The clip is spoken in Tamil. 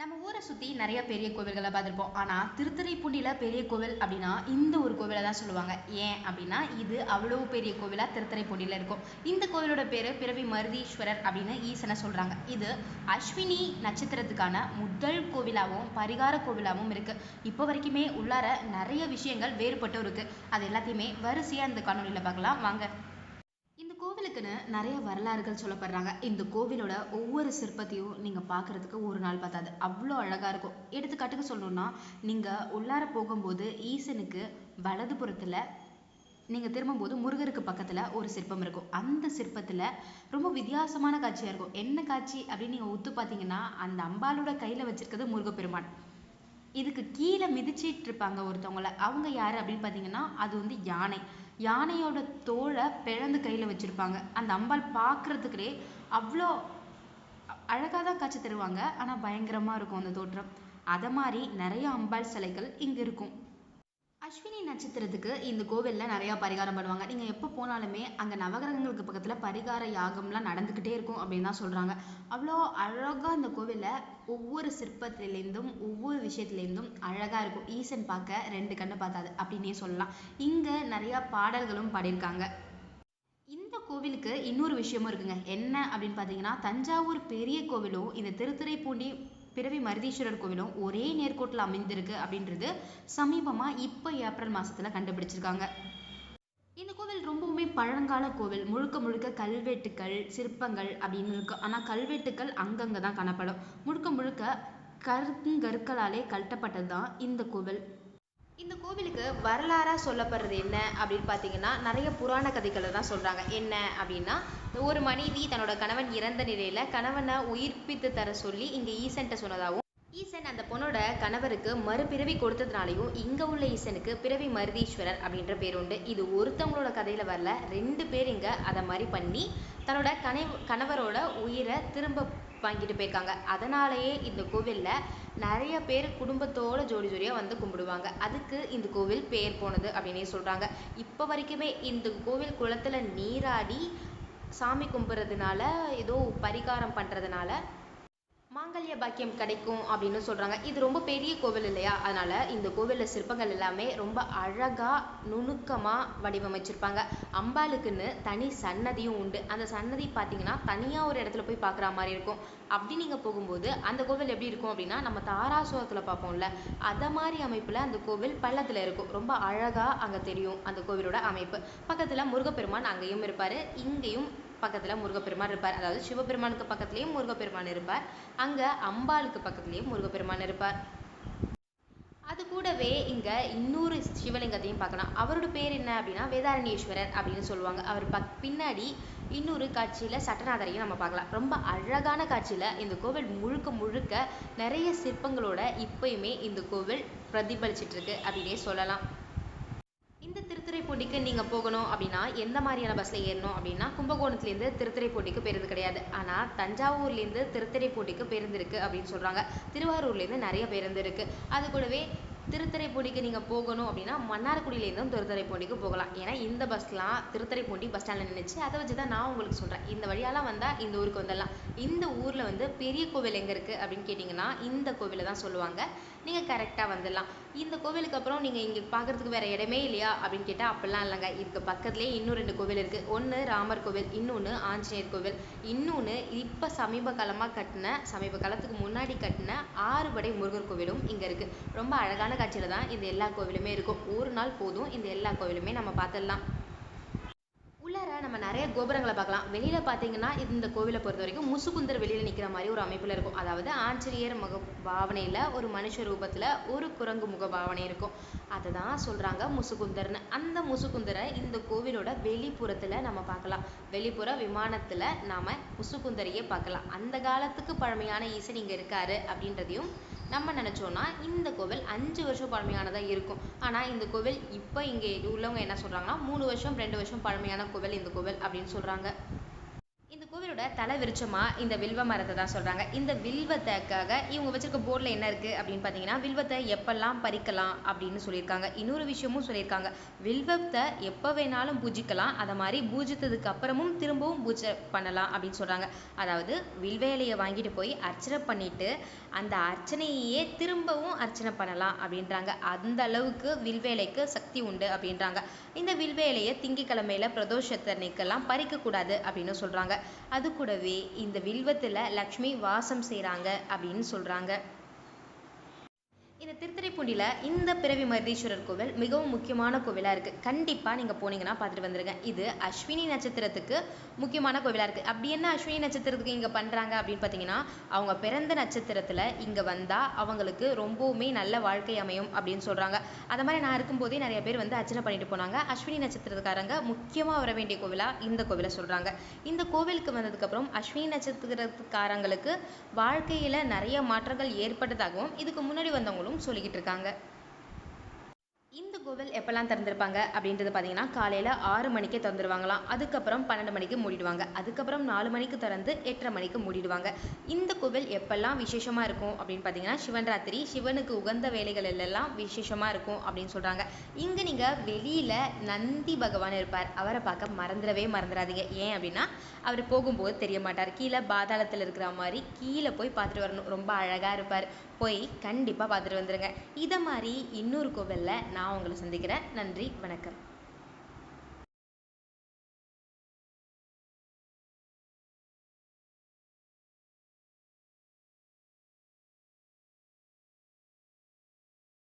நம்ம ஊரை சுற்றி நிறைய பெரிய கோவில்களை பார்த்துருப்போம். ஆனால் திருத்துறைப்பூண்டியில் பெரிய கோவில் அப்படின்னா இந்த ஒரு கோவிலை தான் சொல்லுவாங்க. ஏன் அப்படின்னா இது அவ்வளோ பெரிய கோவிலாக திருத்துறைப்பூண்டியில் இருக்கும். இந்த கோவிலோட பேர் பிறவி மருதீஸ்வரர் அப்படின்னு ஈசனை சொல்கிறாங்க இது அஸ்வினி நட்சத்திரத்துக்கான முதல் கோவிலாகவும் பரிகார கோவிலாகவும் இருக்குது இப்போ வரைக்குமே உள்ளார நிறைய விஷயங்கள் வேறுபட்டும் இருக்குது அது எல்லாத்தையுமே வரிசையாக இந்த காணொலியில் பார்க்கலாம். வாங்க. கோவிலுக்குன்னு நிறைய வரலாறுகள் சொல்லப்படுறாங்க. இந்த கோவிலோட ஒவ்வொரு சிற்பத்தையும் நீங்க பார்க்கிறதுக்கு ஒரு நாள் பார்த்தாது அவ்வளோ அழகா இருக்கும். எடுத்துக்காட்டுக்கு சொல்லணும்னா நீங்க உள்ளார போகும்போது ஈசனுக்கு வலதுபுறத்துல நீங்க திரும்பும்போது முருகருக்கு பக்கத்துல ஒரு சிற்பம் இருக்கும். அந்த சிற்பத்துல ரொம்ப வித்தியாசமான காட்சியா இருக்கும். என்ன காட்சி அப்படின்னு நீங்க ஒத்து பார்த்தீங்கன்னா அந்த அம்பாலோட கையில வச்சிருக்கிறது முருகப்பெருமான். இதுக்கு கீழே மிதிச்சிட்டு இருப்பாங்க ஒருத்தவங்கள. அவங்க யாரு அப்படின்னு பார்த்தீங்கன்னா அது வந்து யானை. யானையோட தோலை பிளந்து கையில வச்சிருப்பாங்க. அந்த அம்பாள் பார்க்கறதுக்குலே அவ்வளோ அழகாக தான் காட்சி தருவாங்க. ஆனால் பயங்கரமாக இருக்கும் அந்த தோற்றம். அதை மாதிரி நிறைய அம்பாள் சிலைகள் இங்கே இருக்கும். அஸ்வினி நட்சத்திரத்துக்கு இந்த கோவிலில் நிறையா பரிகாரம் பண்ணுவாங்க. நீங்கள் எப்போ போனாலுமே அங்கே நவகிரகங்களுக்கு பக்கத்தில் பரிகார யாகம்லாம் நடந்துக்கிட்டே இருக்கும் அப்படின்னு தான் சொல்கிறாங்க அவ்வளோ அழகாக இந்த கோவிலில் ஒவ்வொரு சிற்பத்திலேருந்தும் ஒவ்வொரு விஷயத்துலேருந்தும் அழகாக இருக்கும். ஈசன் பார்க்க ரெண்டு கண்ணு பார்த்தாது அப்படின்னே சொல்லலாம். இங்கே நிறையா பாடல்களும் பாடியிருக்காங்க. இந்த கோவிலுக்கு இன்னொரு விஷயமும் இருக்குங்க. என்ன அப்படின்னு பார்த்தீங்கன்னா தஞ்சாவூர் பெரிய கோவிலும் இந்த திருத்துறைப்பூண்டி பிறவி மருதீஸ்வரர் கோவிலும் ஒரே நேர்கோட்டில் அமைந்திருக்கு அப்படின்றது சமீபமாக இப்போ ஏப்ரல் மாதத்தில் கண்டுபிடிச்சிருக்காங்க. இந்த கோவில் ரொம்பவுமே பழங்கால கோவில். முழுக்க முழுக்க கல்வெட்டுக்கள் சிற்பங்கள் அப்படின்னு இருக்கு. ஆனால் கல்வெட்டுக்கள் அங்கங்கே தான் காணப்படும். முழுக்க முழுக்க கருங்கற்களாலே கட்டப்பட்டது தான் இந்த கோவில். இந்த கோவிலுக்கு வரலாறாக சொல்லப்படுறது என்ன அப்படின்னு பார்த்தீங்கன்னா நிறைய புராண கதைகளை தான் சொல்கிறாங்க என்ன அப்படின்னா ஒரு மனைவி தன்னோட கணவன் இறந்த நிலையில் கணவனை உயிர்ப்பித்து தர சொல்லி இங்கே ஈசன்ட்ட சொன்னதாகவும் ஈசன் அந்த பொண்ணோட கணவருக்கு மறுபிறவி கொடுத்ததுனாலையும் இங்கே உள்ள ஈசனுக்கு பிறவி மருதீஸ்வரர் அப்படின்ற பேர் உண்டு. இது ஒருத்தவங்களோட கதையில் வரல ரெண்டு பேர் இங்கே அதை மாதிரி பண்ணி தன்னோட கணவ கணவரோட உயிரை திரும்ப வாங்கிட்டு போயிருக்காங்க. அதனாலேயே இந்த கோவில்ல நிறைய பேர் குடும்பத்தோட ஜோடி ஜோடியா வந்து கும்பிடுவாங்க. அதுக்கு இந்த கோவில் பேர் போனது அப்படின்னே சொல்றாங்க. இப்போ வரைக்குமே இந்த கோவில் குளத்துல நீராடி சாமி கும்பிட்றதுனால ஏதோ பரிகாரம் பண்றதுனால மாங்கல்ய பாக்கியம் கிடைக்கும் அப்படின்னு சொல்கிறாங்க இது ரொம்ப பெரிய கோவில் இல்லையா? அதனால் இந்த கோவிலில் சிற்பங்கள் எல்லாமே ரொம்ப அழகாக நுணுக்கமாக வடிவமைச்சிருப்பாங்க. அம்பாளுக்குன்னு தனி சன்னதியும் உண்டு. அந்த சன்னதி பார்த்தீங்கன்னா தனியாக ஒரு இடத்துல போய் பார்க்குற மாதிரி இருக்கும். அப்படி நீங்கள் போகும்போது அந்த கோவில் எப்படி இருக்கும் அப்படின்னா நம்ம தாராசுரத்தில் பார்ப்போம்ல. அதை மாதிரி அமைப்பில் அந்த கோவில் பள்ளத்தில் இருக்கும். ரொம்ப அழகாக அங்கே தெரியும் அந்த கோவிலோட அமைப்பு. பக்கத்தில் முருகப்பெருமான் அங்கேயும் இருப்பார். இங்கேயும் பக்கத்தில் முருகப்பெருமான் இருப்பார். அதாவது சிவபெருமானுக்கு பக்கத்துலேயும் முருகப்பெருமான் இருப்பார். அங்கே அம்பாளுக்கு பக்கத்துலேயும் முருகப்பெருமான் இருப்பார். அது கூடவே இங்கே இன்னொரு சிவலிங்கத்தையும் பார்க்கலாம். அவரோட பேர் என்ன அப்படின்னா வேதாரண்யேஸ்வரர் அப்படின்னு சொல்லுவாங்க. அவர் பக் பின்னாடி இன்னொரு காட்சியில் சட்டநாதரையும் நம்ம பார்க்கலாம். ரொம்ப அழகான காட்சியில் இந்த கோவில் முழுக்க முழுக்க நிறைய சிற்பங்களோட இப்பயுமே இந்த கோவில் பிரதிபலிச்சிட்ருக்கு அப்படின்னே சொல்லலாம். திருத்துறைப்பூண்டிக்கு நீங்கள் போகணும் அப்படின்னா எந்த மாதிரியான பஸ்ஸில் ஏறணும் அப்படின்னா கும்பகோணத்துலேருந்து திருத்துறைப்பூண்டிக்கு பேருந்து கிடையாது. ஆனால் தஞ்சாவூர்லேருந்து திருத்துறைப்பூண்டிக்கு பேருந்து இருக்குது அப்படின்னு சொல்கிறாங்க திருவாரூர்லேருந்து நிறைய பேருந்து இருக்குது அது கூடவே திருத்துறைப்பூண்டிக்கு நீங்கள் போகணும் அப்படின்னா மன்னார்குடியிலேருந்தும் திருத்துறைப்பூண்டிக்கு போகலாம். ஏன்னா இந்த பஸ்லாம் திருத்துறைப்பூண்டி பஸ் ஸ்டாண்டில் நின்றுச்சு அதை வச்சு தான் நான் உங்களுக்கு சொல்கிறேன் இந்த வழியாலாம் வந்தால் இந்த ஊருக்கு வந்துடலாம். இந்த ஊரில் வந்து பெரிய கோவில் எங்கே இருக்குது அப்படின்னு கேட்டிங்கன்னா இந்த கோவிலை தான் சொல்லுவாங்க. நீங்கள் கரெக்டாக வந்துடலாம். இந்த கோவிலுக்கு அப்புறம் நீங்கள் இங்கே பார்க்குறதுக்கு வேற இடமே இல்லையா அப்படின்னு கேட்டால் அப்படிலாம் இல்லைங்க. இதுக்கு பக்கத்துலேயே இன்னும் ரெண்டு கோவில் இருக்குது ஒன்று ராமர் கோவில் இன்னொன்று ஆஞ்சநேயர் கோவில். இன்னொன்று இப்போ சமீப காலமாக கட்டின சமீப காலத்துக்கு முன்னாடி கட்டின ஆறுபடை முருகர் கோவிலும் இங்கே இருக்குது ரொம்ப அழகான காட்சியில் தான் இந்த எல்லா கோவிலுமே இருக்கும். ஒரு நாள் போதும் இந்த எல்லா கோவிலுமே நம்ம பார்த்துடலாம். உள்ளார நம்ம நிறைய கோபுரங்களை பார்க்கலாம். வெளியில் பார்த்தீங்கன்னா இந்த கோவிலை பொறுத்த வரைக்கும் முசுகுந்தர் வெளியில் நிற்கிற மாதிரி ஒரு அமைப்பில் இருக்கும். அதாவது ஆஞ்சரியர் முக பாவனையில் ஒரு மனுஷ ரூபத்தில் ஒரு குரங்கு முக பாவனை இருக்கும். அதை தான் சொல்கிறாங்க முசுகுந்தர்னு. அந்த முசுகுந்தரை இந்த கோவிலோட வெளிப்புறத்தில் நம்ம பார்க்கலாம். வெளிப்புற விமானத்தில் நாம் முசுகுந்தரையே பார்க்கலாம். அந்த காலத்துக்கு பழமையான ஈசன் இங்கே இருக்காரு அப்படின்றதையும் நம்ம நினைச்சோம்னா இந்த கோவில் அஞ்சு வருஷம் பழமையானதா இருக்கும். ஆனா இந்த கோவில் இப்போ இங்க உள்ளவங்க என்ன சொல்றாங்கன்னா மூணு வருஷம் ரெண்டு வருஷம் பழமையான கோவில் இந்த கோவில் அப்படின்னு சொல்றாங்க. கோவிலோட தலை விருட்சமா இந்த வில்வ மரத்தை தான் சொல்கிறாங்க இந்த வில்வத்தைக்காக இவங்க வச்சிருக்க போர்டில் என்ன இருக்குது அப்படின்னு பார்த்தீங்கன்னா வில்வத்தை எப்பெல்லாம் பறிக்கலாம் அப்படின்னு சொல்லியிருக்காங்க. இன்னொரு விஷயமும் சொல்லியிருக்காங்க. வில்வத்தை எப்போ வேணாலும் பூஜிக்கலாம். அதை மாதிரி பூஜித்ததுக்கு அப்புறமும் திரும்பவும் பூஜை பண்ணலாம் அப்படின்னு சொல்கிறாங்க அதாவது வில்வேலையை வாங்கிட்டு போய் அர்ச்சனை பண்ணிட்டு அந்த அர்ச்சனையே திரும்பவும் அர்ச்சனை பண்ணலாம் அப்படின்றாங்க. அந்த அளவுக்கு வில்வேலைக்கு சக்தி உண்டு அப்படின்றாங்க. இந்த வில்வேலையை திங்கக்கிழமையில் பிரதோஷத்தன்னைக்கெல்லாம் பறிக்கக்கூடாது அப்படின்னு சொல்கிறாங்க அது கூடவே இந்த வில்வத்தில் லக்ஷ்மி வாசம் செய்கிறாங்க அப்படின்னு சொல்கிறாங்க இந்த திருத்துறைப்பூண்டியில் இந்த பிறவி மருதீஸ்வரர் கோவில் மிகவும் முக்கியமான கோவிலாக இருக்குது கண்டிப்பாக நீங்கள் போனீங்கன்னா பார்த்துட்டு வந்துருங்க. இது அஸ்வினி நட்சத்திரத்துக்கு முக்கியமான கோவிலாக இருக்குது அப்படி என்ன அஸ்வினி நட்சத்திரத்துக்கு இங்கே பண்ணுறாங்க அப்படின்னு பார்த்தீங்கன்னா அவங்க பிறந்த நட்சத்திரத்தில் இங்கே வந்தால் அவங்களுக்கு ரொம்பவுமே நல்ல வாழ்க்கை அமையும் அப்படின்னு சொல்கிறாங்க அது மாதிரி நான் இருக்கும்போதே நிறைய பேர் வந்து அர்ச்சனை பண்ணிட்டு போனாங்க. அஸ்வினி நட்சத்திரத்துக்காரங்க முக்கியமாக வர வேண்டிய கோவிலாக இந்த கோவிலை சொல்கிறாங்க இந்த கோவிலுக்கு வந்ததுக்கப்புறம் அஸ்வினி நட்சத்திரத்துக்காரங்களுக்கு வாழ்க்கையில் நிறைய மாற்றங்கள் ஏற்பட்டதாகவும் இதுக்கு முன்னாடி வந்தவங்களும் சொல்லிக்கிட்டு இருக்காங்க. இந்த கோவில் எப்பெல்லாம் திறந்திருப்பாங்க அப்படின்றது பார்த்தீங்கன்னா காலையில் ஆறு மணிக்கே திறந்துருவாங்களாம். அதுக்கப்புறம் பன்னெண்டு மணிக்கு மூடிடுவாங்க. அதுக்கப்புறம் நாலு மணிக்கு திறந்து எட்டரை மணிக்கு மூடிடுவாங்க. இந்த கோவில் எப்பெல்லாம் விசேஷமாக இருக்கும் அப்படின்னு பார்த்தீங்கன்னா சிவன் ராத்திரி சிவனுக்கு உகந்த வேலைகள் எல்லாம் விசேஷமாக இருக்கும் அப்படின்னு சொல்கிறாங்க இங்கே நீங்கள் வெளியில் நந்தி பகவான் இருப்பார். அவரை பார்க்க மறந்துடவே மறந்துடாதீங்க. ஏன் அப்படின்னா அவர் போகும்போது தெரிய மாட்டார். கீழே பாதாளத்தில் இருக்கிற மாதிரி கீழே போய் பார்த்துட்டு வரணும். ரொம்ப அழகாக இருப்பார். போய் கண்டிப்பாக பார்த்துட்டு வந்துடுங்க இதை மாதிரி இன்னொரு கோவிலில் நான் உங்களை சந்திக்கிறேன். நன்றி வணக்கம்.